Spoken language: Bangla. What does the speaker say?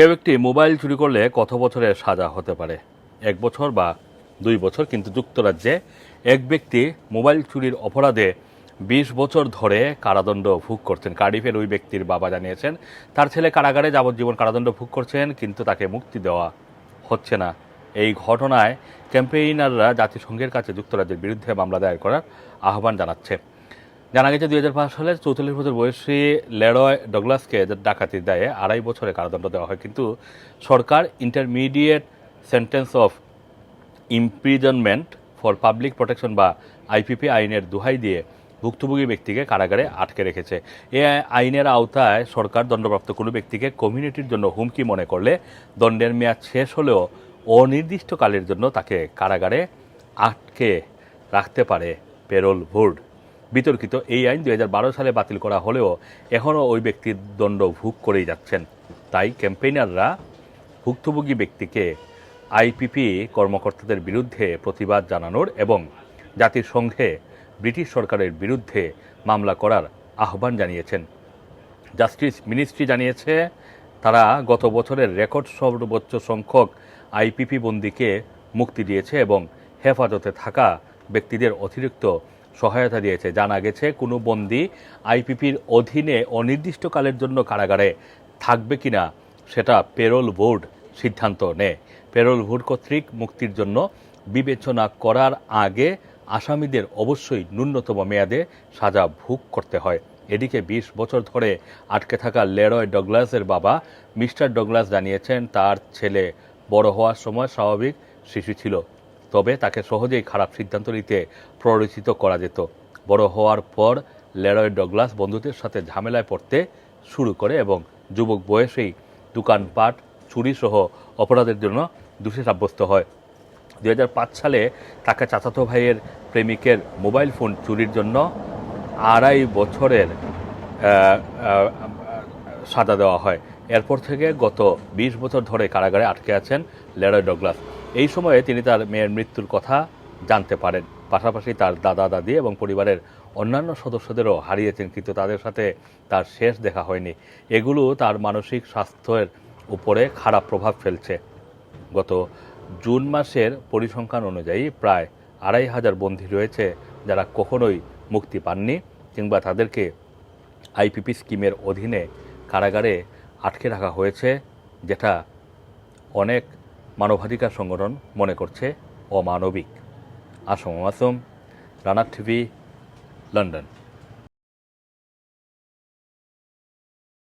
কেউ একটি মোবাইল চুরি করলে কত বছরের সাজা হতে পারে? এক বছর বা দুই বছর, কিন্তু যুক্তরাজ্যে এক ব্যক্তি মোবাইল চুরির অপরাধে বিশ বছর ধরে কারাদণ্ড ভোগ করছেন। কার্ডিফের ওই ব্যক্তির বাবা জানিয়েছেন, তার ছেলে কারাগারে যাবজ্জীবন কারাদণ্ড ভোগ করছেন, কিন্তু তাকে মুক্তি দেওয়া হচ্ছে না। এই ঘটনায় ক্যাম্পেইনাররা জাতিসংঘের কাছে যুক্তরাজ্যের বিরুদ্ধে মামলা দায়ের করার আহ্বান জানাচ্ছে। জানা গেছে দুই হাজার পাঁচ সালে চৌচল্লিশ বছর বয়সী লেরয় ডগলাসকে ডাকাতির দায়ে, আড়াই বছরের কারাদণ্ড দেওয়া হয়। কিন্তু সরকার intermediate sentence of imprisonment for public protection বা আইপিপি আইনের দোহাই দিয়ে ভুক্তভোগী ব্যক্তিকে কারাগারে আটকে রেখেছে। এ আইনের আওতায় সরকার দণ্ডপ্রাপ্ত কোনো ব্যক্তিকে কমিউনিটির জন্য হুমকি মনে করলে দণ্ডের মেয়াদ শেষ হলেও অনির্দিষ্টকালের জন্য তাকে কারাগারে আটকে রাখতে পারে পেরোল বোর্ড। বিতর্কিত এই আইন দু হাজার বারো সালে বাতিল করা হলেও এখনও ওই ব্যক্তির দণ্ড ভোগ করেই যাচ্ছেন। তাই ক্যাম্পেইনাররা ভুক্তভোগী ব্যক্তিকে আইপিপি কর্মকর্তাদের বিরুদ্ধে প্রতিবাদ জানানোর এবং জাতিসংঘে ব্রিটিশ সরকারের বিরুদ্ধে মামলা করার আহ্বান জানিয়েছেন। জাস্টিস মিনিস্ট্রি জানিয়েছে, তারা গত বছরের রেকর্ড সর্বোচ্চ সংখ্যক আইপিপি বন্দীকে মুক্তি দিয়েছে এবং হেফাজতে থাকা ব্যক্তিদের অতিরিক্ত সহায়তা দিয়েছে। জানা গেছে, কোনো বন্দী আইপিপির অধীনে অনির্দিষ্টকালের জন্য কারাগারে থাকবে কিনা সেটা পেরোল বোর্ড সিদ্ধান্ত নেয়। পেরোল বোর্ড কর্তৃক মুক্তির জন্য বিবেচনা করার আগে আসামিদের অবশ্যই ন্যূনতম মেয়াদে সাজা ভোগ করতে হয়। এদিকে ২০ বছর ধরে আটকে থাকা লেরয় ডগলাসের বাবা মিস্টার ডগলাস জানিয়েছেন, তার ছেলে বড় হওয়ার সময় স্বাভাবিক শিশু ছিল। তবে তাকে সহজেই খারাপ সিদ্ধান্ত নিতে প্ররোচিত করা যেত। বড় হওয়ার পর লেরয় ডগলাস বন্ধুদের সাথে ঝামেলায় পড়তে শুরু করে এবং যুবক বয়সেই দোকানপাট, চুরিসহ অপরাধের জন্য দোষী সাব্যস্ত হয়। দু হাজার পাঁচ সালে তাকে চাচাতো ভাইয়ের প্রেমিকের মোবাইল ফোন চুরির জন্য আড়াই বছরের সাজা দেওয়া হয়। এরপর থেকে গত ২০ বছর ধরে কারাগারে আটকে আছেন লেরয় ডগলাস। এই সময়ে তিনি তার মেয়ের মৃত্যুর কথা জানতে পারেন। পাশাপাশি তার দাদা, দাদি এবং পরিবারের অন্যান্য সদস্যদেরও হারিয়েছেন, কিন্তু তাদের সাথে তার শেষ দেখা হয়নি। এগুলো তার মানসিক স্বাস্থ্যের উপরে খারাপ প্রভাব ফেলছে। গত জুন মাসের পরিসংখ্যান অনুযায়ী প্রায় আড়াই হাজার বন্দী রয়েছে যারা কখনোই মুক্তি পাননি কিংবা তাদেরকে আইপিপি স্কিমের অধীনে কারাগারে আটকে রাখা হয়েছে, যেটা অনেক মানবাধিকার সংগঠন মনে করছে অমানবিক। আসম আসম রানার টিভি লন্ডন।